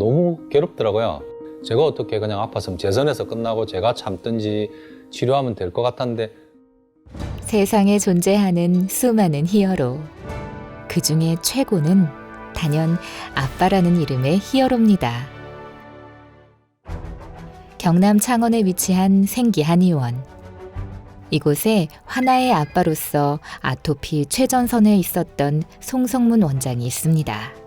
너무 괴롭더라고요. 제가 어떻게 그냥 아팠으면 재선에서 끝나고 제가 참든지 치료하면 될 것 같았는데 세상에 존재하는 수많은 히어로. 그 중에 최고는 단연 아빠라는 이름의 히어로입니다. 경남 창원에 위치한 생기 한의원. 이곳에 화나의 아빠로서 아토피 최전선에 있었던 송성문 원장이 있습니다.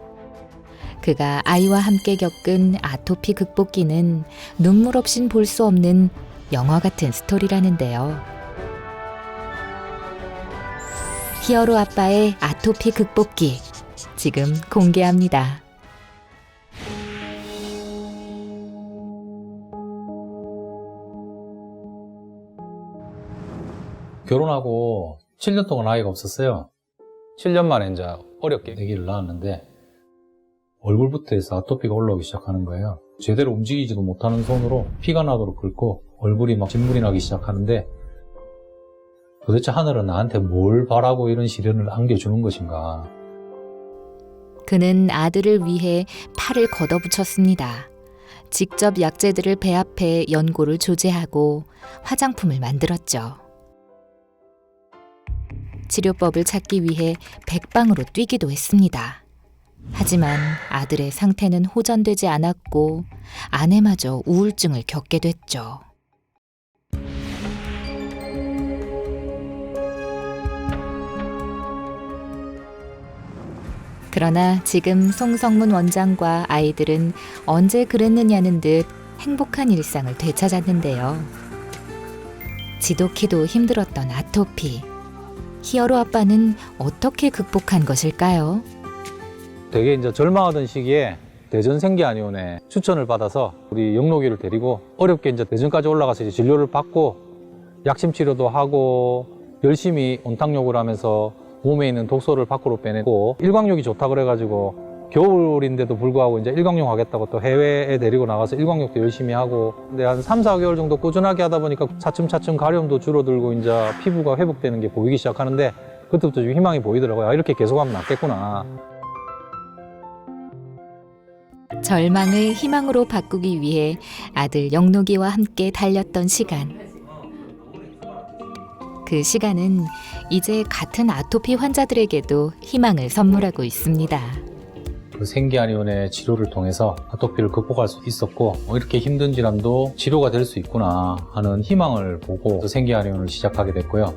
그가 아이와 함께 겪은 아토피 극복기는 눈물 없인 볼 수 없는 영화 같은 스토리라는데요. 히어로 아빠의 아토피 극복기 지금 공개합니다. 결혼하고 7년 동안 아이가 없었어요. 7년 만에 이제 어렵게 아기를 낳았는데 얼굴부터 해서 아토피가 올라오기 시작하는 거예요. 제대로 움직이지도 못하는 손으로 피가 나도록 긁고 얼굴이 막 진물이 나기 시작하는데 도대체 하늘은 나한테 뭘 바라고 이런 시련을 안겨주는 것인가. 그는 아들을 위해 팔을 걷어붙였습니다. 직접 약재들을 배합해 연고를 조제하고 화장품을 만들었죠. 치료법을 찾기 위해 백방으로 뛰기도 했습니다. 하지만 아들의 상태는 호전되지 않았고 아내마저 우울증을 겪게 됐죠. 그러나 지금 송성문 원장과 아이들은 언제 그랬느냐는 듯 행복한 일상을 되찾았는데요. 지독히도 힘들었던 아토피. 히어로 아빠는 어떻게 극복한 것일까요? 되게 이제 절망하던 시기에 대전 생기한의원에 추천을 받아서 우리 영록이를 데리고 어렵게 이제 대전까지 올라가서 이제 진료를 받고 약심 치료도 하고 열심히 온탕욕을 하면서 몸에 있는 독소를 밖으로 빼내고 일광욕이 좋다 그래가지고 겨울인데도 불구하고 이제 일광욕 하겠다고 또 해외에 데리고 나가서 일광욕도 열심히 하고 근데 한 3, 4개월 정도 꾸준하게 하다 보니까 차츰차츰 가려움도 줄어들고 이제 피부가 회복되는 게 보이기 시작하는데 그때부터 좀 희망이 보이더라고요. 아, 이렇게 계속하면 낫겠구나. 절망을 희망으로 바꾸기 위해 아들 영록이와 함께 달렸던 시간. 그 시간은 이제 같은 아토피 환자들에게도 희망을 선물하고 있습니다. 그 생기한의원의 치료를 통해서 아토피를 극복할 수 있었고 어, 이렇게 힘든 질환도 치료가 될 수 있구나 하는 희망을 보고 생기한의원을 시작하게 됐고요.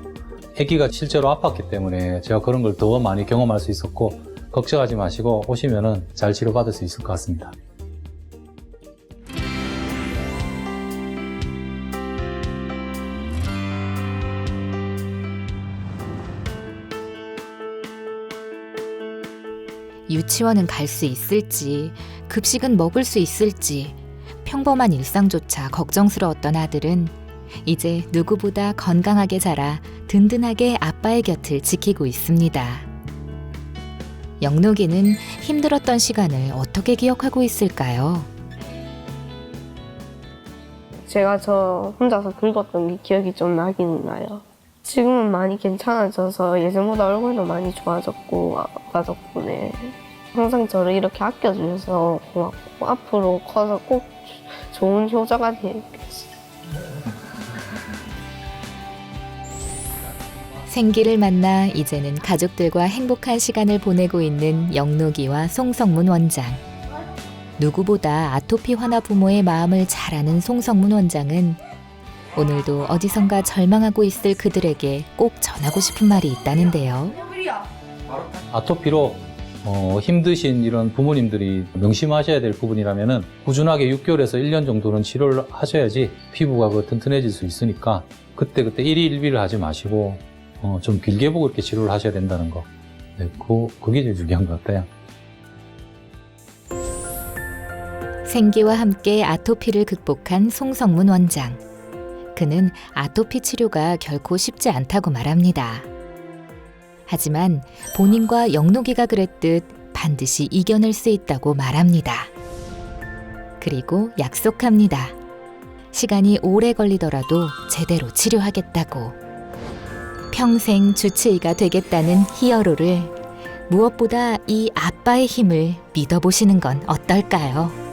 아기가 실제로 아팠기 때문에 제가 그런 걸 더 많이 경험할 수 있었고 걱정하지 마시고 오시면은 잘 치료받을 수 있을 것 같습니다. 유치원은 갈 수 있을지, 급식은 먹을 수 있을지, 평범한 일상조차 걱정스러웠던 아들은 이제 누구보다 건강하게 자라 든든하게 아빠의 곁을 지키고 있습니다. 영록이는 힘들었던 시간을 어떻게 기억하고 있을까요? 제가 저 혼자서 긁었던 게 기억이 좀 나긴 나요. 지금은 많이 괜찮아져서 예전보다 얼굴도 많이 좋아졌고 아빠 덕분에 항상 저를 이렇게 아껴주셔서 고맙고 앞으로 커서 꼭 좋은 효자가 되겠어요. 생기를 만나 이제는 가족들과 행복한 시간을 보내고 있는 영록이와 송성문 원장. 누구보다 아토피 환아 부모의 마음을 잘 아는 송성문 원장은 오늘도 어디선가 절망하고 있을 그들에게 꼭 전하고 싶은 말이 있다는데요. 아토피로 어, 힘드신 이런 부모님들이 명심하셔야 될 부분이라면은 꾸준하게 6개월에서 1년 정도는 치료를 하셔야지 피부가 그 튼튼해질 수 있으니까 그때그때 일이 일비를 하지 마시고 어, 좀 길게 보고 이렇게 치료를 하셔야 된다는 거. 네, 그, 그게 제일 중요한 것 같아요. 생기와 함께 아토피를 극복한 송성문 원장. 그는 아토피 치료가 결코 쉽지 않다고 말합니다. 하지만 본인과 영록이가 그랬듯 반드시 이겨낼 수 있다고 말합니다. 그리고 약속합니다. 시간이 오래 걸리더라도 제대로 치료하겠다고. 평생 주치의가 되겠다는 히어로를 무엇보다 이 아빠의 힘을 믿어보시는 건 어떨까요?